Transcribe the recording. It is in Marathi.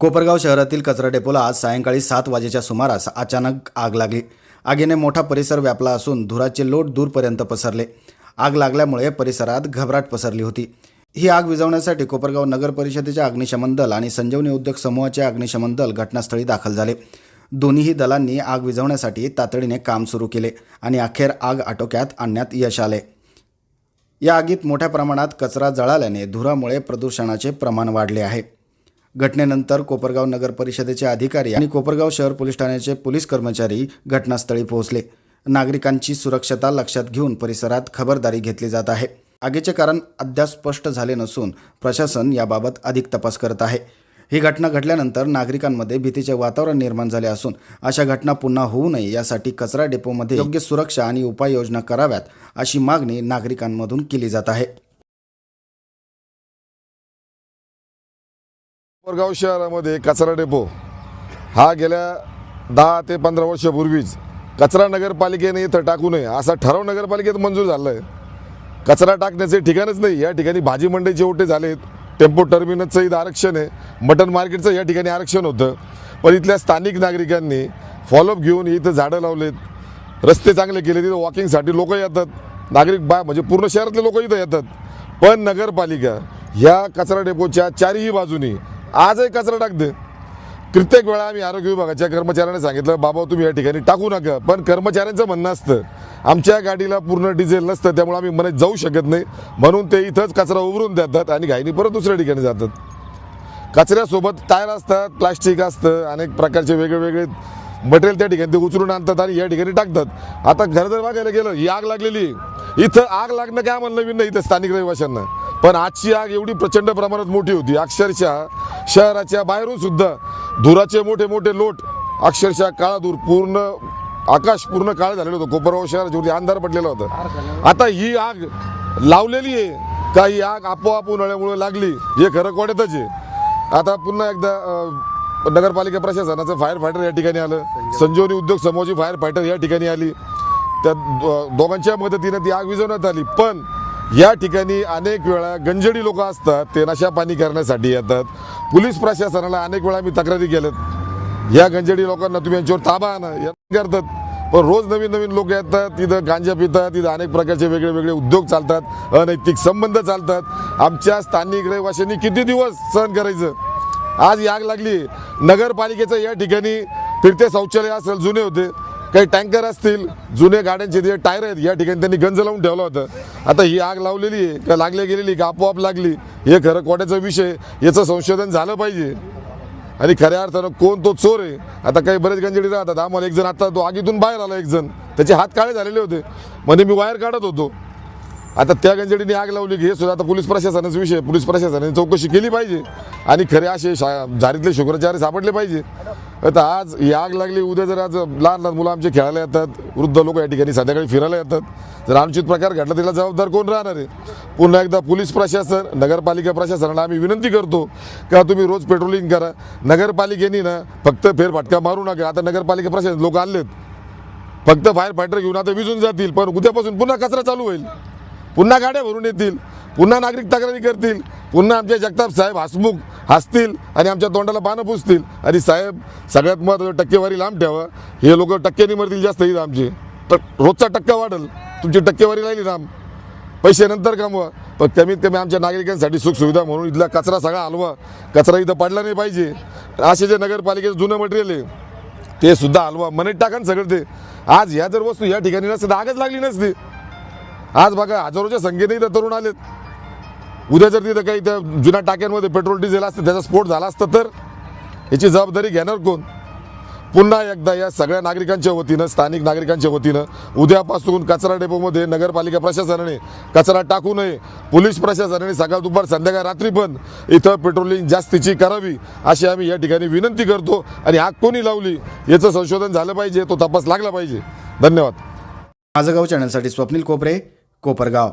कोपरगाव शहरातील कचरा डेपोला आज सायंकाळी सात वाजेच्या सुमारास अचानक आग लागली. आगीने मोठा परिसर व्यापला असून धुराचे लोट दूरपर्यंत पसरले. आग लागल्यामुळे परिसरात घबराट पसरली होती. ही आग विझवण्यासाठी कोपरगाव नगर परिषदेच्या अग्निशमन दल आणि संजीवनी उद्योग समूहाचे अग्निशमन दल घटनास्थळी दाखल झाले. दोन्हीही दलांनी आग विझवण्यासाठी तातडीने काम सुरू केले आणि अखेर आग आटोक्यात आणण्यात यश आले. या आगीत मोठ्या प्रमाणात कचरा जळाल्याने धुरामुळे प्रदूषणाचे प्रमाण वाढले आहे. घटनेनंतर कोपरगाव नगर परिषदेचे अधिकारी आणि कोपरगाव शहर पोलीस ठाण्याचे पोलीस कर्मचारी घटनास्थळी पोहोचले. नागरिकांची सुरक्षता लक्षात घेऊन परिसरात खबरदारी घेतली जात आहे. आगीचे कारण अद्याप स्पष्ट झाले नसून प्रशासन याबाबत अधिक तपास करत आहे. ही घटना घडल्यानंतर नागरिकांमध्ये भीतीचे वातावरण निर्माण झाले असून अशा घटना पुन्हा होऊ नये यासाठी कचरा डेपोमध्ये योग्य सुरक्षा आणि उपाययोजना कराव्यात अशी मागणी नागरिकांमधून केली जात आहे. कोरगाव शहरामध्ये कचरा डेपो. हा गेल्या दहा ते पंधरा वर्षापूर्वीच कचरा नगरपालिकेने इथं टाकू नये असा ठराव नगरपालिकेत मंजूर झाला आहे कचरा टाकण्याचे ठिकाणच नाही या ठिकाणी भाजी मंडईचे ओटे झालेत टेम्पो टर्मिनसचं इथं आरक्षण आहे मटन मार्केटचं या ठिकाणी आरक्षण होतं. पण इथल्या स्थानिक नागरिकांनी फॉलोअप घेऊन इथं झाडं लावलेत रस्ते चांगले केले तिथं वॉकिंगसाठी लोक येतात. नागरिक बा म्हणजे पूर्ण शहरातले लोक इथं येतात. पण नगरपालिका ह्या कचरा डेपोच्या चारही बाजूनी आजही कचरा टाकते कित्येक वेळा आम्ही आरोग्य विभागाच्या कर्मचाऱ्यांना सांगितलं बाबा तुम्ही या ठिकाणी टाकू नका. पण कर्मचाऱ्यांचं म्हणणं असतं आमच्या गाडीला पूर्ण डिझेल नसतं त्यामुळे आम्ही मनात जाऊ शकत नाही. म्हणून ते इथंच कचरा उभरून देतात आणि घाईनी परत दुसऱ्या ठिकाणी जातात. कचऱ्यासोबत टायर असतात प्लास्टिक असतं अनेक प्रकारचे वेगळेवेगळे मटेरियल त्या ठिकाणी ते उचलून आणतात आणि या ठिकाणी टाकतात. आता घर जर बघायला गेलं ही आग लागलेली आहे. इथं आग लागणं काय म्हणणं नवीन नाही इथं स्थानिक रहिवाशांना. पण आजची आग एवढी प्रचंड प्रमाणात मोठी होती. अक्षरशः शहराच्या बाहेरून सुद्धा धुराचे मोठे मोठे लोट अक्षरशः काळा धूर पूर्ण आकाश पूर्ण काळ झालेलं होतं. कोपरगाव शहराच्या अंधार पडलेला होता. आता ही आग लावलेली आहे. का ही आग आपोआप उन्हाळ्यामुळे लागली हे खरं कोड्यातच आहे. आता पुन्हा एकदा नगरपालिका प्रशासनाचं फायर फायटर या ठिकाणी आलं. संजीवनी उद्योग समूहाची फायर फायटर या ठिकाणी आली. त्या दोघांच्या मदतीनं ती आग विझवण्यात आली. पण या ठिकाणी अनेक वेळा गंजडी लोक असतात ते नशा पाणी करण्यासाठी येतात. पोलीस प्रशासनाला अनेक वेळा मी तक्रारी केल्यात. या गंजडी लोकांना तुम्ही यांच्यावर ताबा आणा या करतात. पण रोज नवीन नवीन लोक येतात तिथं गांजा पितात तिथं अनेक प्रकारचे वेगळे वेगळे उद्योग चालतात अनैतिक संबंध चालतात. आमच्या स्थानिक रहिवाशांनी किती दिवस सहन करायचं? आज आग लागली. नगरपालिकेचं या ठिकाणी फिरते शौचालय असेल जुने होते. काही टँकर असतील जुने गाड्यांचे जे टायर आहेत या ठिकाणी त्यांनी गंज लावून ठेवलं होतं. आता ही आग लावलेली आहे का लागल्या गेलेली का आपोआप लागली हे खरं कोट्याचा विषय याचं संशोधन झालं पाहिजे. आणि खऱ्या अर्थानं कोण तो चोर आहे? आता काही बरेच गंजडी राहतात. आम्हाला एक जण आता तो आगीतून बाहेर आला एक जण. त्याचे हात काळे झालेले होते. म्हणजे मी वायर काढत होतो. आता त्या गंजडीने आग लावली की हे सुद्धा आता पोलीस प्रशासनाचा विषय पोलीस प्रशासनाने चौकशी केली पाहिजे. आणि खरे असे शा झारीतले शुक्राचार्य सापडले पाहिजे. आता आज ही आग लागली उद्या जर आज लहान लहान मुलं आमचे खेळायला येतात वृद्ध लोक या ठिकाणी संध्याकाळी फिरायला येतात जर अनुचित प्रकार घडला त्याला जबाबदार कोण राहणार आहे? पुन्हा एकदा पोलीस प्रशासन नगरपालिका प्रशासनाला आम्ही विनंती करतो का तुम्ही रोज पेट्रोलिंग करा. नगरपालिकेने ना फक्त फेरफटका मारू नका. आता नगरपालिका प्रशासन लोक आलेत. फक्त फायर फायटर घेऊन आता विजून जातील पण उद्यापासून पुन्हा कचरा चालू होईल. पुन्हा गाड्या भरून येतील. पुन्हा नागरिक तक्रारी करतील. पुन्हा आमचे जगताप साहेब हसमुख हसतील आणि आमच्या तोंडाला पानं पुसतील. आणि साहेब सगळ्यात महत्त्वाचं टक्केवारी लांब ठेवा. हे लोक टक्क्यानी मरतील जास्त इथं आमची. तर रोजचा टक्का वाढल. तुमची टक्केवारी राहिली लांब पैसे नंतर कमवा. पण कमीत कमी आमच्या नागरिकांसाठी सुखसुविधा म्हणून इथला कचरा सगळा हलवा. कचरा इथं पडला नाही पाहिजे. असे जे नगरपालिकेचं जुनं मटेरियल आहे ते सुद्धा हलवा. मनीत टाका सगळं ते. आज ह्या जर वस्तू या ठिकाणी नसते तर आगच लागली नसती. आज बघा हजारोच्या संख्येने इथं तरुण आलेत. उद्या जर तिथं काही त्या जुन्या टाक्यांमध्ये पेट्रोल डिझेल असतं त्याचा स्फोट झाला असता तर याची जबाबदारी घेणार कोण? पुन्हा एकदा या सगळ्या नागरिकांच्या वतीनं स्थानिक नागरिकांच्या वतीनं उद्यापासून कचरा डेपोमध्ये नगरपालिका प्रशासनाने कचरा टाकू नये. पोलीस प्रशासनाने सकाळ दुपार संध्याकाळ रात्री पण इथं पेट्रोलिंग जास्तीची करावी अशी आम्ही या ठिकाणी विनंती करतो आणि आग कोणी लावली याचं संशोधन झालं पाहिजे तो तपास लागला पाहिजे. धन्यवाद. माझं गाव चॅनलसाठी स्वप्नील कोपरे कोपरगाव.